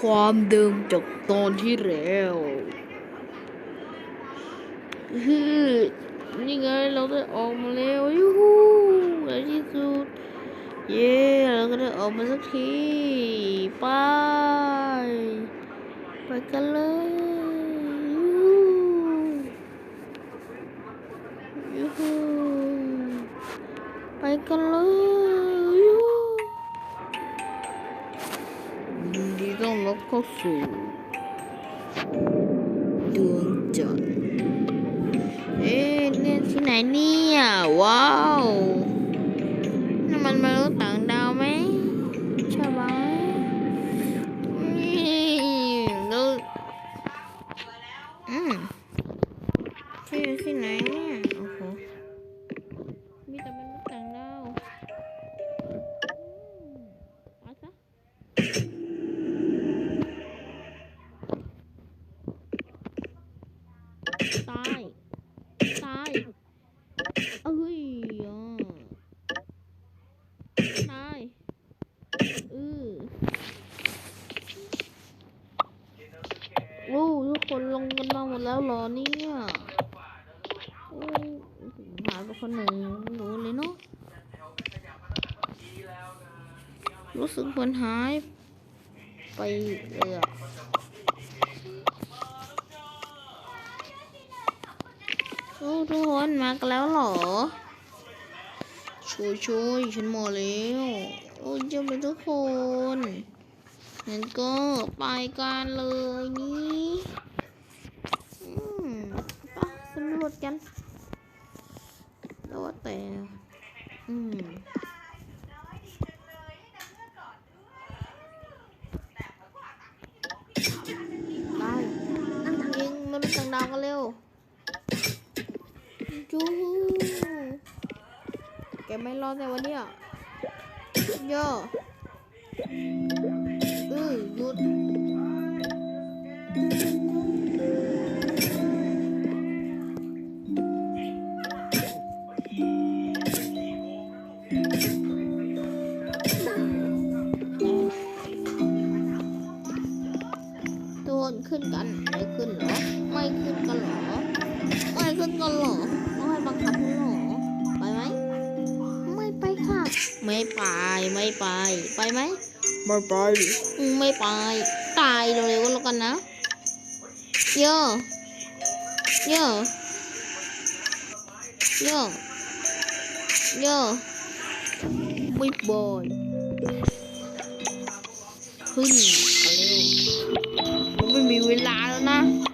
ความเดิมจากตอนที่แล้วฮือนี่ไงเราได้ออกมาแล้วยูฮูในที่สุด เย้เราก็ได้ออกมาสักที ไป ไปกันเลยยูฮูไปกันเลย เข้าสู่ดวงจันทร์เอ๊ะเนี่ยที่ไหนเนี่ยว้าวนั่นมันมนุษย์ต่างดาวไหมใช่ไหมนี่แล้วอืมที่ที่ไหนเนี่ย คนลงกันมาหมดแล้วหรอเนี่ยหายไปคนหนึ่งไม่รู้เลยเนาะรู้สึกเหมือนหายไปเลยอะโอ้ทุกคนมากันแล้วหรอช่วยช่วยฉันหมดแล้วโอ้ยเจไปทุกคนงั้นก็ไปกันเลยนี่อืมไป สำรวจกันแล้วแต่ อืมไปยิงมนุษย์ต่างดาวกันเร็วจูแกไม่รอดแต่วันเนี้ยโย่เออหยุด ตัวนขึ้นกันไม่ขึ้นเหรอ ไม่ขึ้นกันเหรอ ไม่ขึ้นกันเหรอต้องให้บังคับเหรอ ไปไหม ไม่ไปค่ะ ไม่ไปไม่ไป ไปไหม ไม่ไป ไม่ไป ตายเร็วๆก็แล้วกันนะเยอะเยอะเยอะเยอะไม่บอยขึ้นกันเร็ว มันไม่มี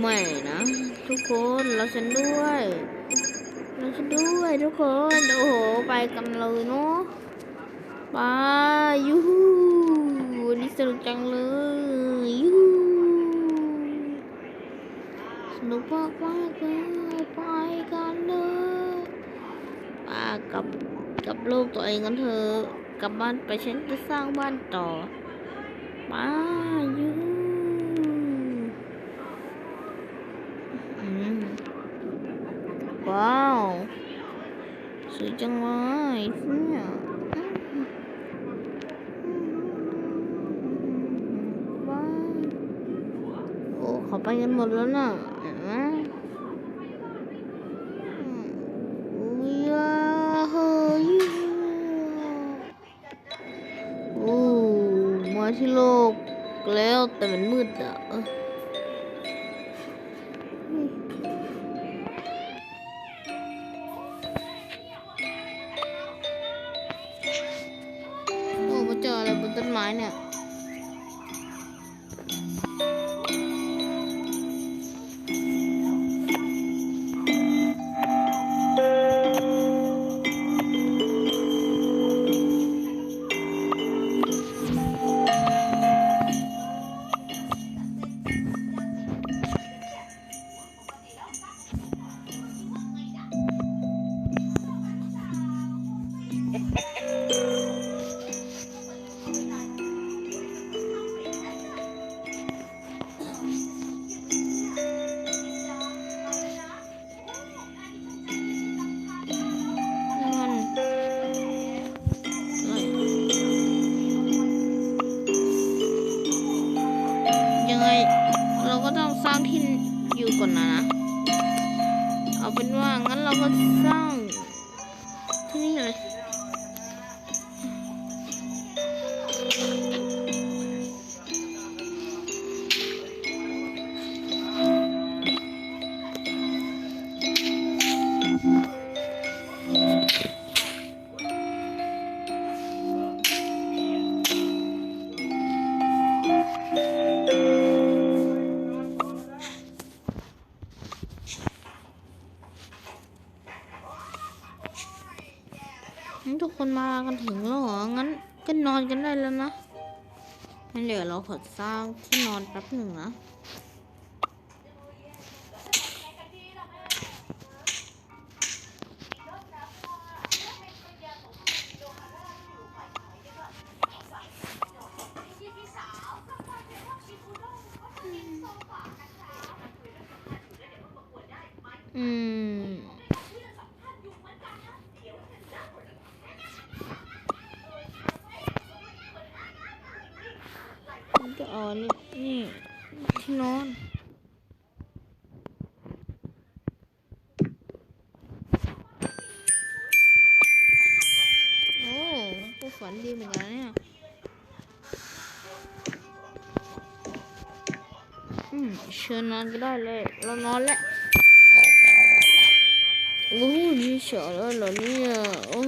รู้ไหมนะ ทุกคนเราฉันด้วยเราฉันด้วยทุกคน โอ้โห ไปกันเลยเนาะไปยูฮูวันนี้สนุกจังเลยยูฮูสนุกมากมากเลยไปกันเลยป้ากับกับลูกตัวเองกันเถอะกลับบ้านไปฉันจะสร้างบ้านต่อมาอยู่อืม ว้าวสวยจังเลยเนี่ยว้าวโอ้เขาไปกันหมดแล้วน่ะเห็นไหอืมว้าวเฮ้ยโอ้มาที่โลกแล้วแต่มันมืดอะ ที่ งั้นทุกคนมากันถึงแล้วเหรอ งั้นก็นอนกันได้แล้วนะงั้นเดี๋ยวเราขอสร้างที่นอนแป๊บหนึ่งนะ ก็ฝันดีเหมือนกันเนี่ยอืมเชิญนอนก็ได้เลย เรานอนแล้วโอ้นี่เฉยแล้วเหรอเนี่ยโอ้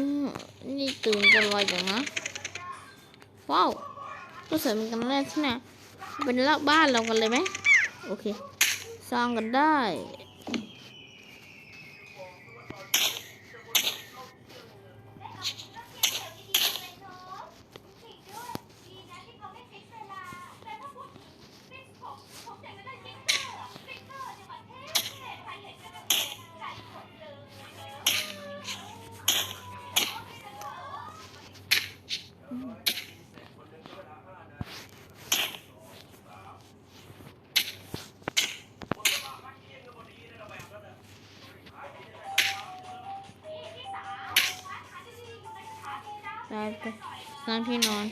นี่ตื่นกันไวจังนะว้าวก็สวยเหมือนกันแรกที่ไหนเป็นละบ้านเรากันเลยไหมโอเคสร้างกันได้ ได้ไปสร้างที่นอน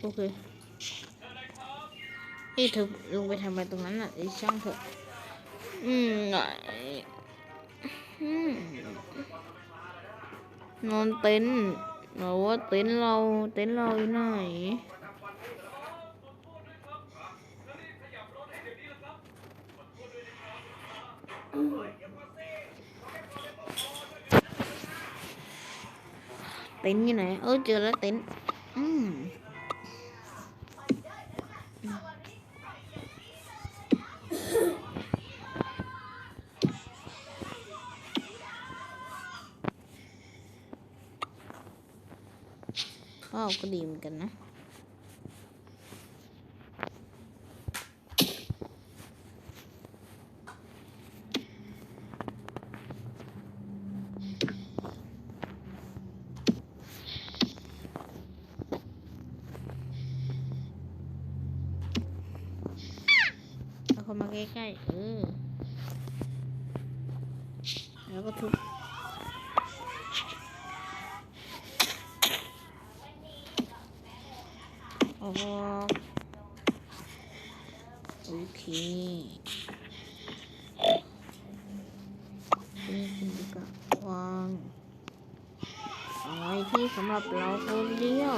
โอเคเอ้เธอลงไปทำอะไรตรงนั้นอะไอ้ช่างเถอะ อืมไหนอืมนอนเต็นท์เราว่าเต็นท์เราเต็นท์เราอยู่ไหน ต็นท์อยู่ไหน เออเจอแล้วเต็นท์อืมก็ดีเหมือนกันนะามาใกล้ๆเออ แล้วก็ทุบออกโอเคนี่คุณดีกว่าวางเอาไว้ที่สำหรับเราคนเดียว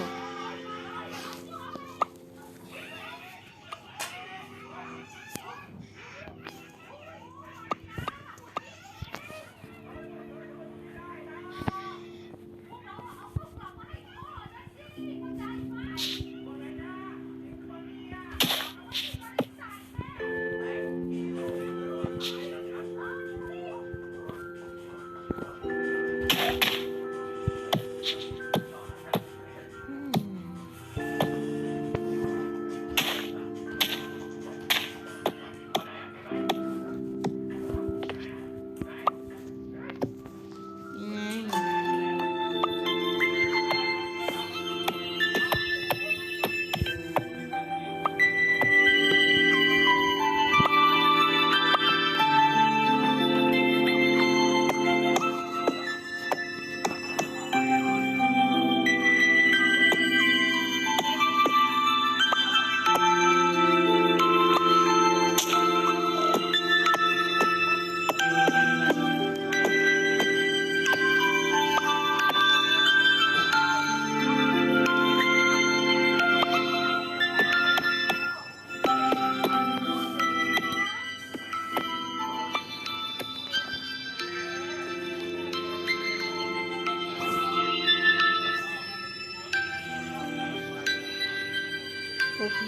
เค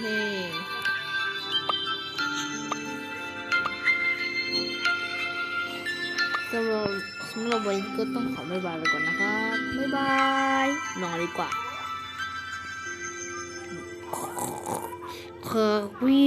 สำหรับสำหรับวันนี้ก็ต้องขอบ๊ายบายไปก่อนนะครับ บ๊ายบาย นอนดีกว่าขอวิ